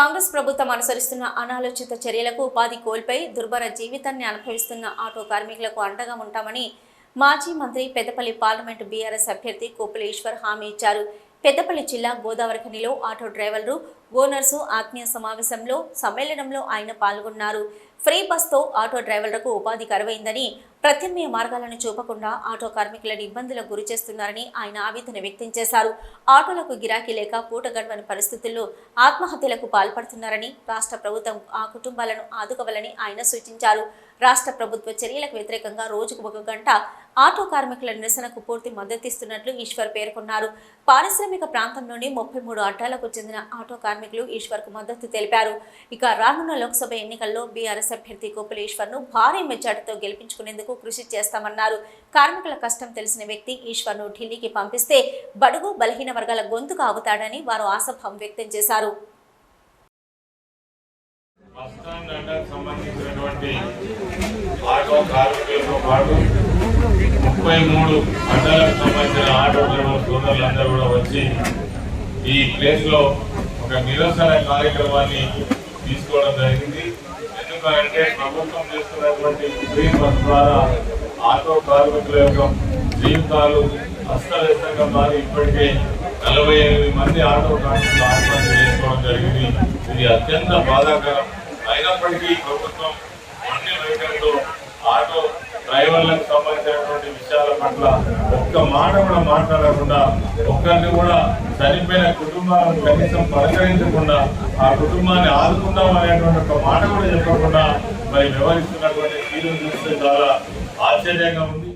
కాంగ్రెస్ ప్రభుత్వం అనుసరిస్తున్న అనాలోచిత చర్యలకు ఉపాధి కోల్పోయి దుర్భర జీవితాన్ని అనుభవిస్తున్న ఆటో కార్మికులకు అండగా ఉంటామని మాజీ మంత్రి పెద్దపల్లి పార్లమెంటు బీఆర్ఎస్ అభ్యర్థి కోపుల ఈశ్వర్ హామీ ఇచ్చారు. పెద్దపల్లి జిల్లా గోదావరిఖనిలో ఆటో డ్రైవర్లు ఓనర్సు ఆత్మీయ సమావేశంలో సమ్మేళనంలో ఆయన పాల్గొన్నారు. ఫ్రీ బస్తో ఆటో డ్రైవర్లకు ఉపాధి కరువైందని ప్రత్యామ్నాయ మార్గాలను చూపకుండా ఆటో కార్మికులను ఇబ్బందులకు గురి చేస్తున్నారని ఆయన ఆవేదన వ్యక్తం చేశారు. ఆటోలకు గిరాకీ లేక పూట గడవని పరిస్థితుల్లో ఆత్మహత్యలకు పాల్పడుతున్నారని రాష్ట్ర ప్రభుత్వం ఆ కుటుంబాలను ఆదుకోవాలని ఆయన సూచించారు. రాష్ట్ర ప్రభుత్వ చర్యలకు వ్యతిరేకంగా రోజుకు ఒక గంట ఆటో కార్మికుల నిరసనకు పూర్తి మద్దతిస్తున్నట్లు ఈశ్వర్ పేర్కొన్నారు. పారిశ్రామిక ప్రాంతంలోని ముప్పై మూడు అడ్డాలకు చెందిన ఆటో కార్మికులు ఈశ్వర్కు మద్దతు తెలిపారు. ఇక రానున్న లోక్సభ ఎన్నికల్లో బీఆర్ఎస్ అభ్యర్థి గోపుల ఈశ్వర్ను భారీ మెజార్టీతో గెలిపించుకునేందుకు కృషి చేస్తామన్నారు. కార్మికుల కష్టం తెలిసిన వ్యక్తి ఈశ్వర్ను ఢిల్లీకి పంపిస్తే బడుగు బలహీన వర్గాల గొంతుకు అవుతాడని వారు ఆశాభావం వ్యక్తం చేశారు. ముప్పై మూడు అడ్డాలకు సంబంధించిన ఆటో డ్రైవర్ సోదరులందరూ కూడా వచ్చి ఈ ప్లేస్లో ఒక నిరసన కార్యక్రమాన్ని తీసుకోవడం జరిగింది. ఎందుకంటే ప్రభుత్వం చేస్తున్నటువంటి ఫ్రీ బస్ ద్వారా ఆటో కార్మికుల యొక్క జీవితాలు అస్తవ్యస్తంగా మారి ఇప్పటికే నలభై ఎనిమిది మంది ఆటో కార్మికులు ఆత్మహత్య చేసుకోవడం జరిగింది. ఇది అత్యంత బాధాకరం. అయినప్పటికీ ప్రభుత్వం డ్రైవర్లకు సంబంధించినటువంటి విషయాల పట్ల ఒక్క మాట కూడా మాట్లాడకుండా ఒక్కరిని కూడా చనిపోయిన కుటుంబాలను కనీసం పలకరించకుండా ఆ కుటుంబాన్ని ఆదుకుందాం అనేటువంటి ఒక మాట కూడా చెప్పకుండా మరి వ్యవహరిస్తున్నటువంటి తీరు చూస్తే చాలా ఆశ్చర్యంగా ఉంది.